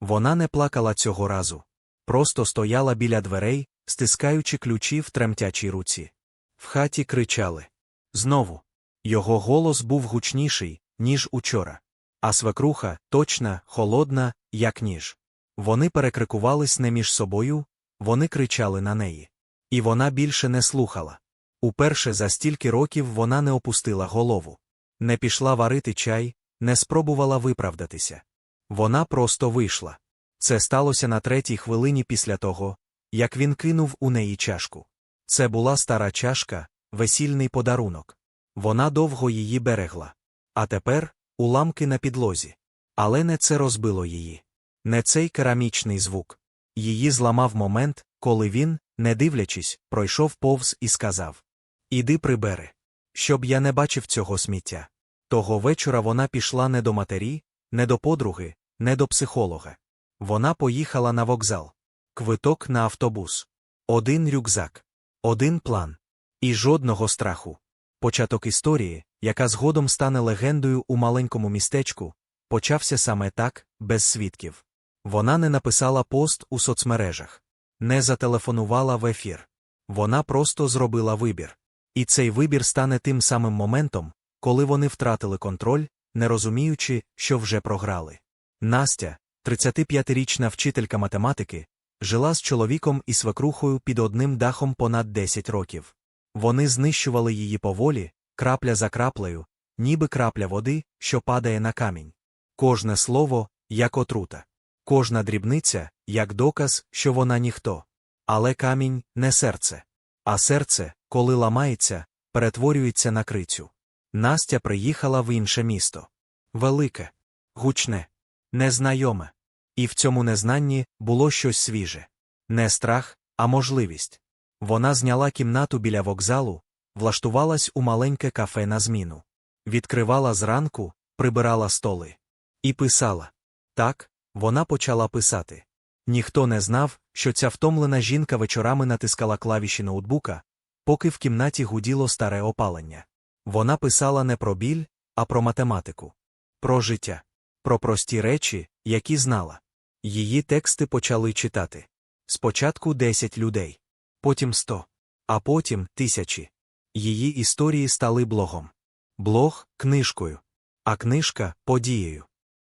Вона не плакала цього разу. Просто стояла біля дверей, стискаючи ключі в тремтячій руці. В хаті кричали. Знову. Його голос був гучніший, ніж учора. А свекруха точна, холодна, як ніж. Вони перекрикувались не між собою, вони кричали на неї. І вона більше не слухала. Уперше за стільки років вона не опустила голову. Не пішла варити чай, не спробувала виправдатися. Вона просто вийшла. Це сталося на третій хвилині після того, як він кинув у неї чашку. Це була стара чашка, весільний подарунок. Вона довго її берегла. А тепер уламки на підлозі. Але не це розбило її. Не цей керамічний звук. Її зламав момент, коли він, не дивлячись, пройшов повз і сказав Іди прибери. Щоб я не бачив цього сміття. Того вечора вона пішла не до матері, не до подруги, не до психолога. Вона поїхала на вокзал. Квиток на автобус. Один рюкзак. Один план. І жодного страху. Початок історії, яка згодом стане легендою у маленькому містечку, почався саме так, без свідків. Вона не написала пост у соцмережах, не зателефонувала в ефір. Вона просто зробила вибір. І цей вибір стане тим самим моментом, коли вони втратили контроль, не розуміючи, що вже програли. Настя, 35-річна вчителька математики, жила з чоловіком і свекрухою під одним дахом понад 10 років. Вони знищували її поволі, крапля за краплею, ніби крапля води, що падає на камінь. Кожне слово, як отрута. Кожна дрібниця, як доказ, що вона ніхто. Але камінь не серце. А серце, коли ламається, перетворюється на крицю. Настя приїхала в інше місто. Велике, гучне, незнайоме. І в цьому незнанні було щось свіже. Не страх, а можливість. Вона зняла кімнату біля вокзалу, влаштувалась у маленьке кафе на зміну. Відкривала зранку, прибирала столи. І писала. Так, вона почала писати. Ніхто не знав, що ця втомлена жінка вечорами натискала клавіші ноутбука, поки в кімнаті гуділо старе опалення. Вона писала не про біль, а про математику, про життя, про прості речі, які знала. Її тексти почали читати. Спочатку десять людей, потім сто, а потім тисячі. Її історії стали блогом. Блог книжкою, а книжка подією.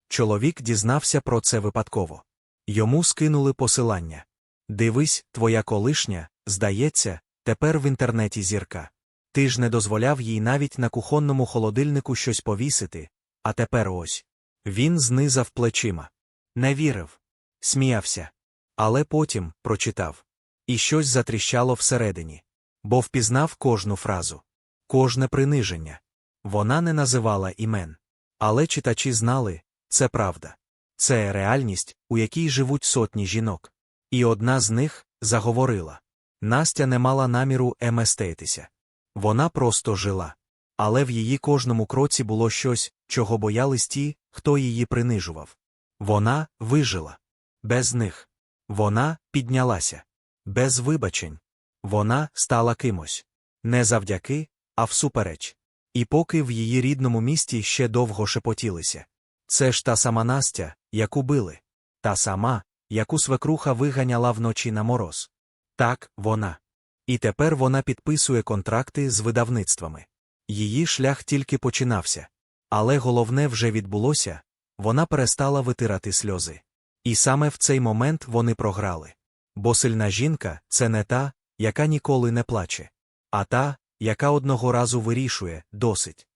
Чоловік дізнався про це випадково. Йому скинули посилання. Дивись, твоя колишня, здається, тепер в інтернеті зірка. Ти ж не дозволяв їй навіть на кухонному холодильнику щось повісити, а тепер ось. Він знизав плечима. Не вірив. Сміявся. Але потім прочитав. І щось затріщало всередині. Бо впізнав кожну фразу, кожне приниження. Вона не називала імен. Але читачі знали це правда. Це реальність, у якій живуть сотні жінок. І одна з них заговорила. Настя не мала наміру еместейтися. Вона просто жила. Але в її кожному кроці було щось, чого боялись ті, хто її принижував. Вона вижила. Без них. Вона піднялася. Без вибачень. Вона стала кимось. Не завдяки, а всупереч. І поки в її рідному місті ще довго шепотілися. Це ж та сама Настя, яку били. Та сама, яку свекруха виганяла вночі на мороз. Так, вона. І тепер вона підписує контракти з видавництвами. Її шлях тільки починався. Але головне вже відбулося вона перестала витирати сльози. І саме в цей момент вони програли. Бо сильна жінка це не та, яка ніколи не плаче, а та, яка одного разу вирішує досить.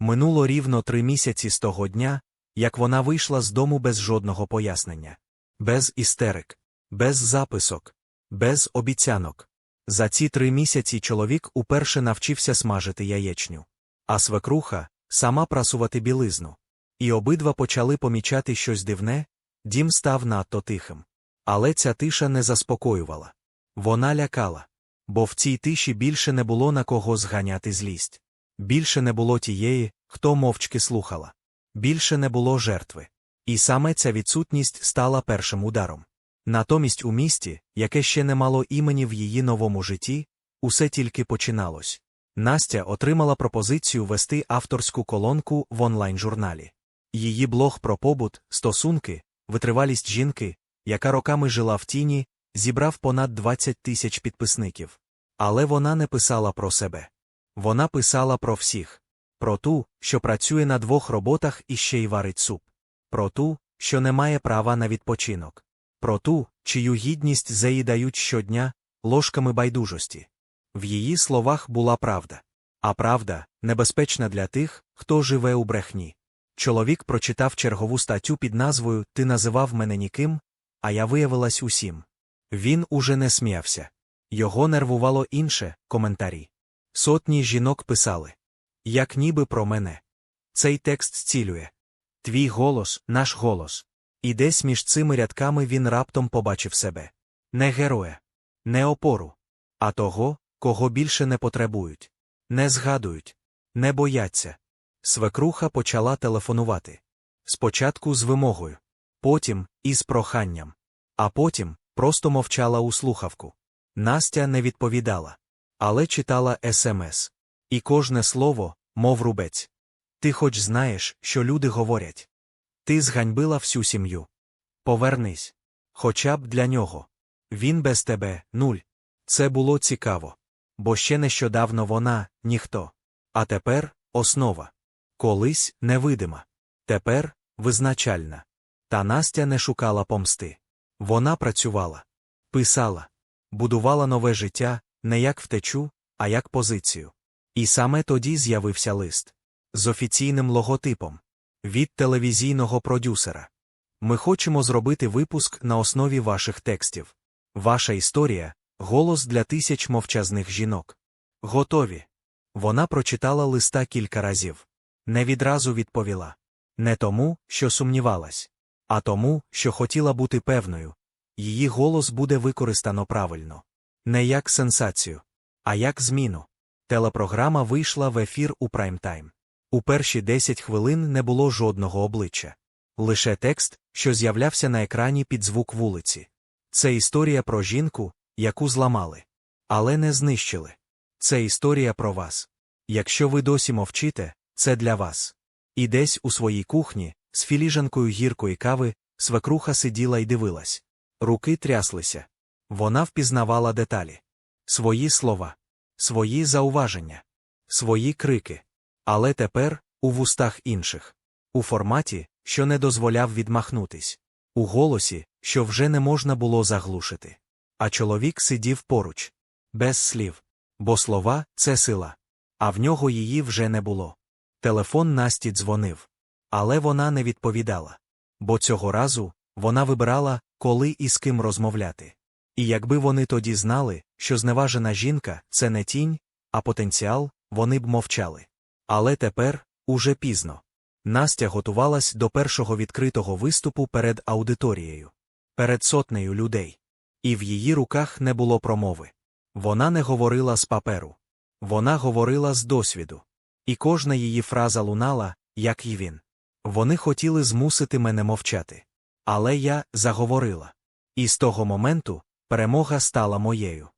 Минуло рівно три місяці з того дня, як вона вийшла з дому без жодного пояснення, без істерик, без записок, без обіцянок. За ці три місяці чоловік уперше навчився смажити яєчню, а свекруха сама прасувати білизну. І обидва почали помічати щось дивне, дім став надто тихим. Але ця тиша не заспокоювала. Вона лякала. Бо в цій тиші більше не було на кого зганяти злість. Більше не було тієї, хто мовчки слухала. Більше не було жертви. І саме ця відсутність стала першим ударом. Натомість у місті, яке ще не мало імені в її новому житті, усе тільки починалось. Настя отримала пропозицію вести авторську колонку в онлайн журналі. Її блог про побут, стосунки, витривалість жінки, яка роками жила в тіні, зібрав понад 20 тисяч підписників. Але вона не писала про себе. Вона писала про всіх. Про ту, що працює на двох роботах і ще й варить суп. Про ту, що не має права на відпочинок. Про ту, чию гідність заїдають щодня ложками байдужості. В її словах була правда. А правда небезпечна для тих, хто живе у брехні. Чоловік прочитав чергову статтю під назвою Ти називав мене ніким, а я виявилась усім. Він уже не сміявся. Його нервувало інше коментарі. Сотні жінок писали Як ніби про мене. Цей текст зцілює. Твій голос, наш голос. І десь між цими рядками він раптом побачив себе. Не героя, не опору, а того, кого більше не потребують, не згадують, не бояться. Свекруха почала телефонувати. Спочатку з вимогою, потім із проханням, а потім просто мовчала у слухавку. Настя не відповідала, але читала смс. І кожне слово, мов рубець. Ти хоч знаєш, що люди говорять. Ти зганьбила всю сім'ю. Повернись. Хоча б для нього. Він без тебе нуль. Це було цікаво. Бо ще нещодавно вона ніхто. А тепер основа. Колись невидима. Тепер визначальна. Та Настя не шукала помсти. Вона працювала, писала, будувала нове життя не як втечу, а як позицію. І саме тоді з'явився лист з офіційним логотипом від телевізійного продюсера. Ми хочемо зробити випуск на основі ваших текстів. Ваша історія голос для тисяч мовчазних жінок. Готові. Вона прочитала листа кілька разів. Не відразу відповіла. Не тому, що сумнівалась, а тому, що хотіла бути певною. Її голос буде використано правильно. Не як сенсацію, а як зміну. Телепрограма вийшла в ефір у прайм-тайм. У перші 10 хвилин не було жодного обличчя. Лише текст, що з'являвся на екрані під звук вулиці. Це історія про жінку, яку зламали. Але не знищили. Це історія про вас. Якщо ви досі мовчите, це для вас. І десь у своїй кухні, з філіжанкою гіркої кави, свекруха сиділа й дивилась. Руки тряслися. Вона впізнавала деталі. Свої слова, свої зауваження, свої крики. Але тепер у вустах інших. У форматі, що не дозволяв відмахнутись. У голосі, що вже не можна було заглушити. А чоловік сидів поруч, без слів. Бо слова це сила. А в нього її вже не було. Телефон Насті дзвонив. Але вона не відповідала. Бо цього разу вона вибирала, коли і з ким розмовляти. І якби вони тоді знали, що зневажена жінка це не тінь, а потенціал, вони б мовчали. Але тепер уже пізно. Настя готувалась до першого відкритого виступу перед аудиторією, перед сотнею людей. І в її руках не було промови. Вона не говорила з паперу. Вона говорила з досвіду. І кожна її фраза лунала, як і він. Вони хотіли змусити мене мовчати. Але я заговорила. І з того моменту перемога стала моєю.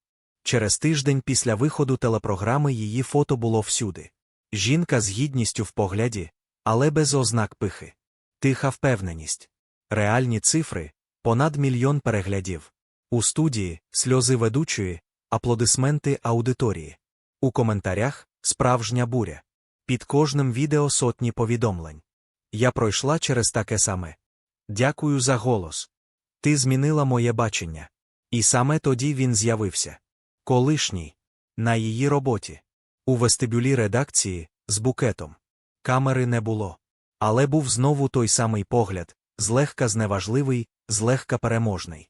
Через тиждень після виходу телепрограми її фото було всюди. Жінка з гідністю в погляді, але без ознак пихи. Тиха впевненість. Реальні цифри понад мільйон переглядів. У студії сльози ведучої, аплодисменти аудиторії. У коментарях справжня буря. Під кожним відео сотні повідомлень. Я пройшла через таке саме. Дякую за голос. Ти змінила моє бачення. І саме тоді він з'явився. Колишній. На її роботі. У вестибюлі редакції з букетом. Камери не було. Але був знову той самий погляд, злегка зневажливий, злегка переможний.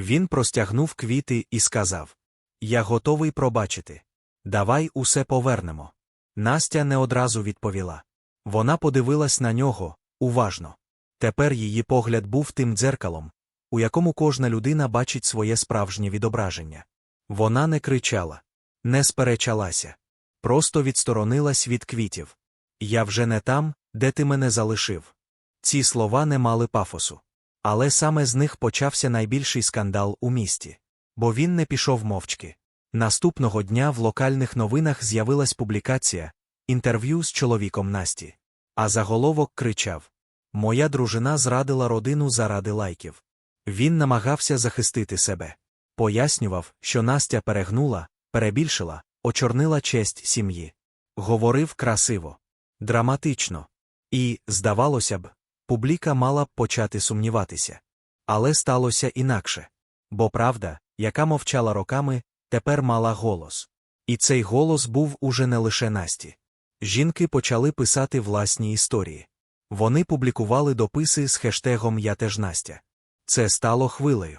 Він простягнув квіти і сказав: Я готовий пробачити. Давай усе повернемо. Настя не одразу відповіла. Вона подивилась на нього уважно. Тепер її погляд був тим дзеркалом, у якому кожна людина бачить своє справжнє відображення. Вона не кричала, не сперечалася, просто відсторонилась від квітів. Я вже не там, де ти мене залишив. Ці слова не мали пафосу. Але саме з них почався найбільший скандал у місті. Бо він не пішов мовчки. Наступного дня в локальних новинах з'явилась публікація інтерв'ю з чоловіком Насті. А заголовок кричав Моя дружина зрадила родину заради лайків. Він намагався захистити себе. Пояснював, що Настя перегнула, перебільшила, очорнила честь сім'ї. Говорив красиво, драматично. І, здавалося б, публіка мала б почати сумніватися. Але сталося інакше. Бо правда, яка мовчала роками, тепер мала голос. І цей голос був уже не лише Насті. Жінки почали писати власні історії. Вони публікували дописи з хештегом Я теж Настя. Це стало хвилею.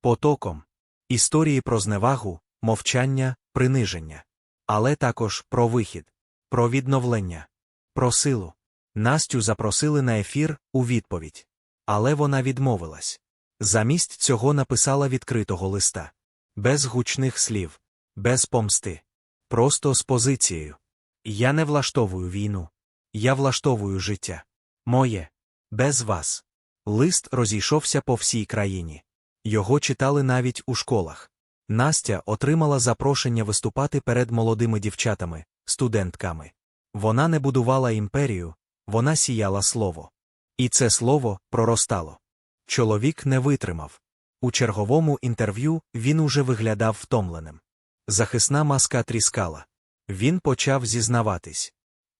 Потоком. Історії про зневагу, мовчання, приниження. Але також про вихід, про відновлення, про силу. Настю запросили на ефір у відповідь. Але вона відмовилась. Замість цього написала відкритого листа. Без гучних слів, без помсти. Просто з позицією. Я не влаштовую війну. Я влаштовую життя. Моє. Без вас. Лист розійшовся по всій країні. Його читали навіть у школах. Настя отримала запрошення виступати перед молодими дівчатами, студентками. Вона не будувала імперію, вона сіяла слово. І це слово проростало. Чоловік не витримав. У черговому інтерв'ю він уже виглядав втомленим. Захисна маска тріскала. Він почав зізнаватись.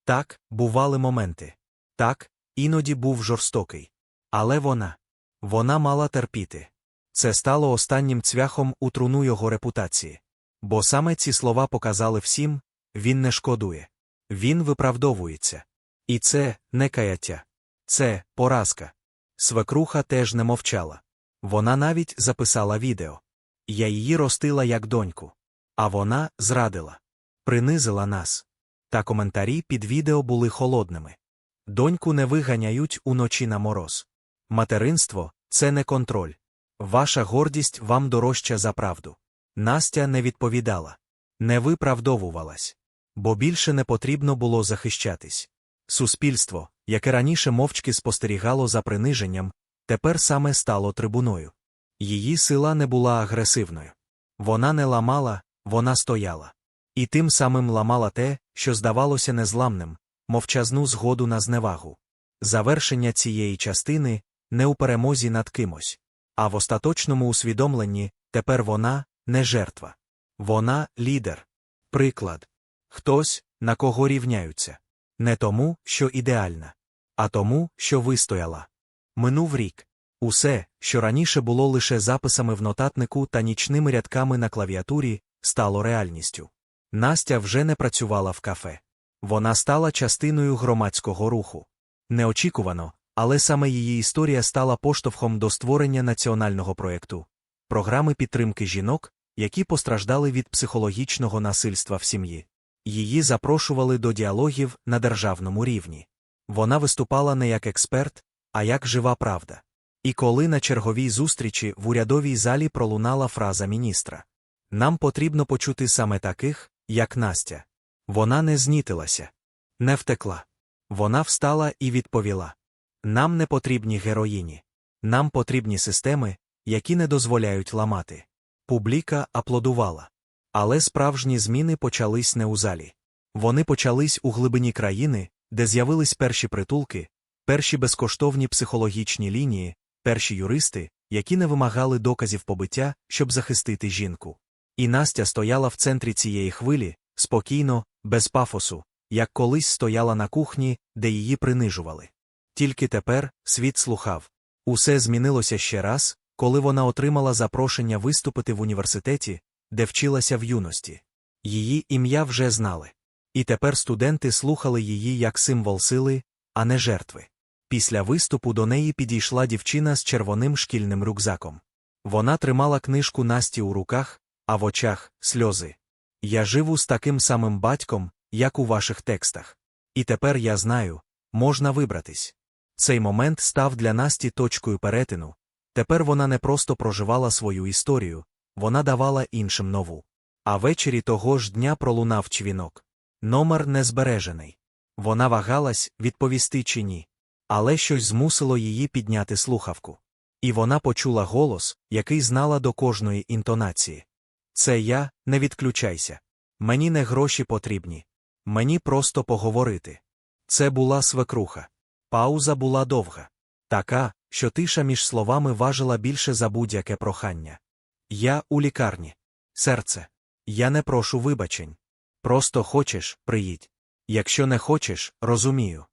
Так, бували моменти. Так, іноді був жорстокий. Але вона. Вона мала терпіти. Це стало останнім цвяхом у труну його репутації. Бо саме ці слова показали всім він не шкодує. Він виправдовується. І це не каяття. Це поразка. Свекруха теж не мовчала. Вона навіть записала відео. Я її ростила як доньку. А вона зрадила. Принизила нас. Та коментарі під відео були холодними. Доньку не виганяють уночі на мороз. Материнство це не контроль. Ваша гордість вам дорожча за правду. Настя не відповідала, не виправдовувалась, бо більше не потрібно було захищатись. Суспільство, яке раніше мовчки спостерігало за приниженням, тепер саме стало трибуною. Її сила не була агресивною. Вона не ламала, вона стояла. І тим самим ламала те, що здавалося незламним, мовчазну згоду на зневагу. Завершення цієї частини не у перемозі над кимось, а в остаточному усвідомленні тепер вона не жертва. Вона лідер. Приклад. Хтось, на кого рівняються. Не тому, що ідеальна, а тому, що вистояла. Минув рік. Усе, що раніше було лише записами в нотатнику та нічними рядками на клавіатурі, стало реальністю. Настя вже не працювала в кафе. Вона стала частиною громадського руху. Неочікувано, але саме її історія стала поштовхом до створення національного проєкту програми підтримки жінок, які постраждали від психологічного насильства в сім'ї. Її запрошували до діалогів на державному рівні. Вона виступала не як експерт, а як жива правда. І коли на черговій зустрічі в урядовій залі пролунала фраза міністра Нам потрібно почути саме таких, як Настя. Вона не знітилася, не втекла. Вона встала і відповіла Нам не потрібні героїні. Нам потрібні системи, які не дозволяють ламати. Публіка аплодувала. Але справжні зміни почались не у залі. Вони почались у глибині країни, де з'явились перші притулки, перші безкоштовні психологічні лінії, перші юристи, які не вимагали доказів побиття, щоб захистити жінку. І Настя стояла в центрі цієї хвилі, спокійно, без пафосу, як колись стояла на кухні, де її принижували. Тільки тепер світ слухав. Усе змінилося ще раз, коли вона отримала запрошення виступити в університеті, де вчилася в юності. Її ім'я вже знали. І тепер студенти слухали її як символ сили, а не жертви. Після виступу до неї підійшла дівчина з червоним шкільним рюкзаком. Вона тримала книжку Насті у руках, а в очах сльози. Я живу з таким самим батьком, як у ваших текстах. І тепер я знаю, можна вибратись. Цей момент став для Насті точкою перетину. Тепер вона не просто проживала свою історію, вона давала іншим нову. А ввечері того ж дня пролунав чвінок. Номер не збережений. Вона вагалась, відповісти чи ні. Але щось змусило її підняти слухавку. І вона почула голос, який знала до кожної інтонації. Це я, не відключайся. Мені не гроші потрібні. Мені просто поговорити. Це була свекруха. Пауза була довга. Така, що тиша між словами важила більше за будь-яке прохання. Я у лікарні. Серце. Я не прошу вибачень. Просто хочеш, приїдь. Якщо не хочеш, розумію.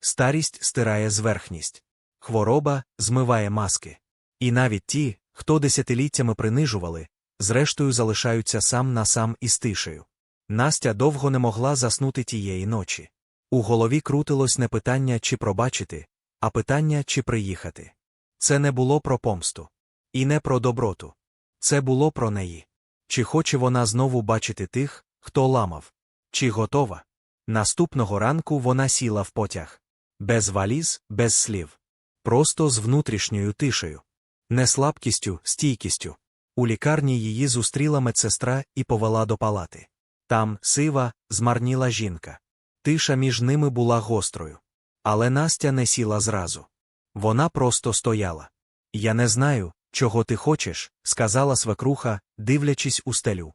Старість стирає зверхність. Хвороба змиває маски. І навіть ті, хто десятиліттями принижували, зрештою залишаються сам на сам із тишею. Настя довго не могла заснути тієї ночі. У голові крутилось не питання, чи пробачити, а питання, чи приїхати. Це не було про помсту. І не про доброту. Це було про неї. Чи хоче вона знову бачити тих, хто ламав? Чи готова? Наступного ранку вона сіла в потяг. Без валіз, без слів. Просто з внутрішньою тишею. Не слабкістю, стійкістю. У лікарні її зустріла медсестра і повела до палати. Там, сива, змарніла жінка. Тиша між ними була гострою. Але Настя не сіла зразу. Вона просто стояла. Я не знаю, чого ти хочеш, сказала свекруха, дивлячись у стелю.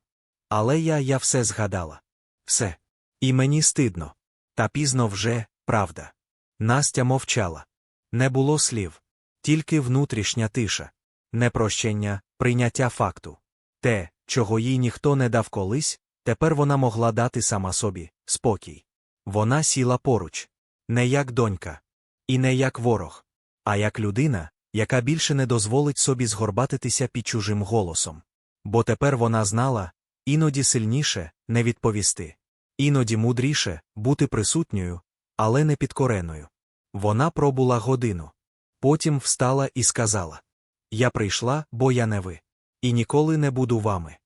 Але я я все згадала. Все. І мені стидно. Та пізно вже, правда. Настя мовчала. Не було слів, тільки внутрішня тиша, непрощення, прийняття факту. Те, чого їй ніхто не дав колись, тепер вона могла дати сама собі спокій. Вона сіла поруч, не як донька, і не як ворог, а як людина, яка більше не дозволить собі згорбатитися під чужим голосом. Бо тепер вона знала іноді сильніше не відповісти, іноді мудріше бути присутньою, але не підкореною. Вона пробула годину. Потім встала і сказала Я прийшла, бо я не ви. І ніколи не буду вами.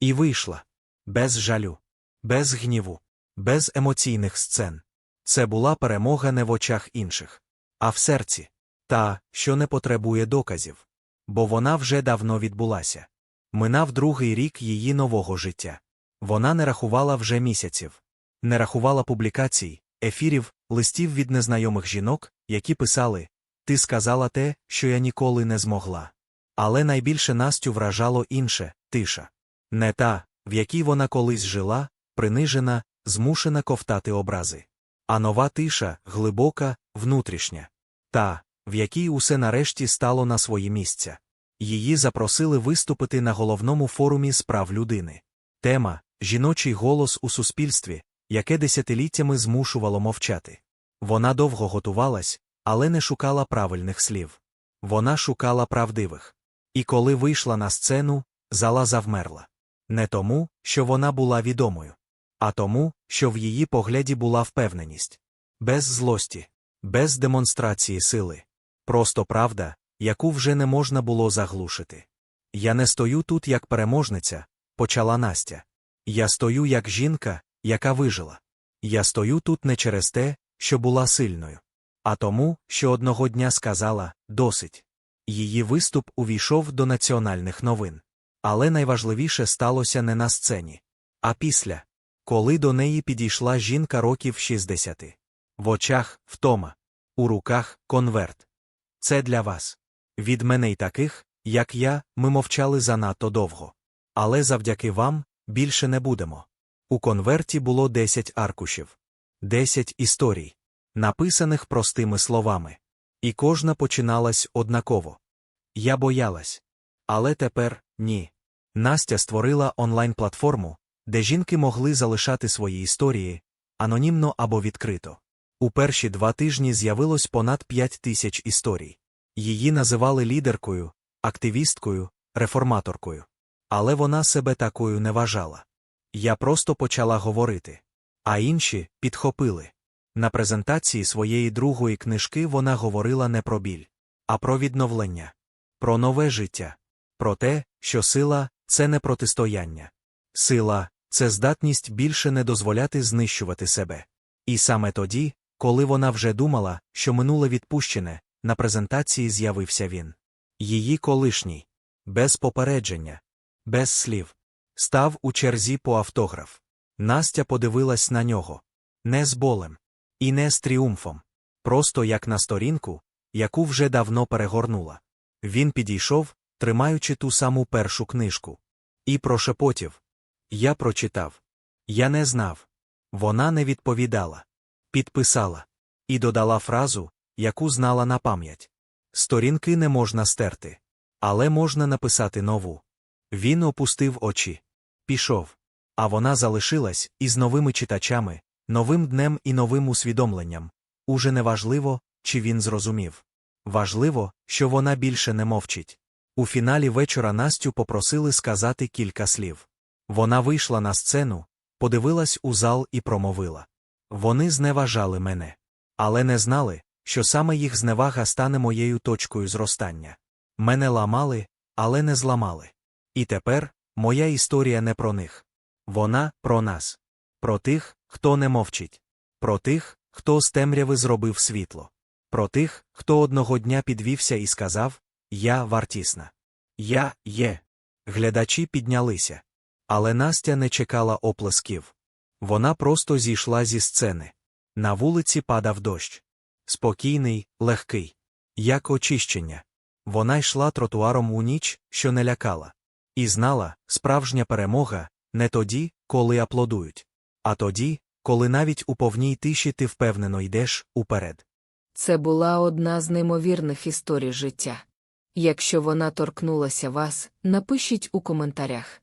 І вийшла. Без жалю, без гніву, без емоційних сцен. Це була перемога не в очах інших, а в серці та, що не потребує доказів. Бо вона вже давно відбулася. Минав другий рік її нового життя. Вона не рахувала вже місяців, не рахувала публікацій, ефірів, листів від незнайомих жінок, які писали Ти сказала те, що я ніколи не змогла. Але найбільше Настю вражало інше тиша. Не та, в якій вона колись жила, принижена, змушена ковтати образи. А нова тиша, глибока, внутрішня. Та, в якій усе нарешті стало на свої місця. Її запросили виступити на головному форумі справ людини. Тема жіночий голос у суспільстві, яке десятиліттями змушувало мовчати. Вона довго готувалась, але не шукала правильних слів. Вона шукала правдивих. І коли вийшла на сцену, зала завмерла. Не тому, що вона була відомою, а тому, що в її погляді була впевненість. Без злості, без демонстрації сили. Просто правда, яку вже не можна було заглушити. Я не стою тут як переможниця, почала Настя. Я стою як жінка, яка вижила. Я стою тут не через те, що була сильною, а тому, що одного дня сказала досить. Її виступ увійшов до національних новин. Але найважливіше сталося не на сцені, а після, коли до неї підійшла жінка років 60. В очах втома, у руках конверт. Це для вас. Від мене й таких, як я, ми мовчали занадто довго. Але завдяки вам більше не будемо. У конверті було 10 аркушів, 10 історій, написаних простими словами. І кожна починалась однаково. Я боялась. Але тепер ні. Настя створила онлайн-платформу, де жінки могли залишати свої історії анонімно або відкрито. У перші два тижні з'явилось понад 5 тисяч історій. Її називали лідеркою, активісткою, реформаторкою. Але вона себе такою не вважала. Я просто почала говорити. А інші підхопили. На презентації своєї другої книжки вона говорила не про біль, а про відновлення, про нове життя, про те, що сила це не протистояння. Сила це здатність більше не дозволяти знищувати себе. І саме тоді, коли вона вже думала, що минуле відпущене, на презентації з'явився він. Її колишній, без попередження, без слів, став у черзі по автограф. Настя подивилась на нього не з болем, і не з тріумфом, просто як на сторінку, яку вже давно перегорнула. Він підійшов, тримаючи ту саму першу книжку. І прошепотів. Я прочитав. Я не знав. Вона не відповідала. Підписала. І додала фразу, яку знала на пам'ять. Сторінки не можна стерти. Але можна написати нову. Він опустив очі. Пішов. А вона залишилась із новими читачами, новим днем і новим усвідомленням. Уже не важливо, чи він зрозумів. Важливо, що вона більше не мовчить. У фіналі вечора Настю попросили сказати кілька слів. Вона вийшла на сцену, подивилась у зал і промовила. Вони зневажали мене. Але не знали, що саме їх зневага стане моєю точкою зростання. Мене ламали, але не зламали. І тепер моя історія не про них. Вона про нас. Про тих, хто не мовчить. Про тих, хто з темряви зробив світло. Про тих, хто одного дня підвівся і сказав Я вартісна. Я є. Глядачі піднялися. Але Настя не чекала оплесків. Вона просто зійшла зі сцени. На вулиці падав дощ. Спокійний, легкий. Як очищення. Вона йшла тротуаром у ніч, що не лякала. І знала, справжня перемога не тоді, коли аплодують, а тоді, коли навіть у повній тиші ти впевнено йдеш уперед. Це була одна з неймовірних історій життя. Якщо вона торкнулася вас, напишіть у коментарях.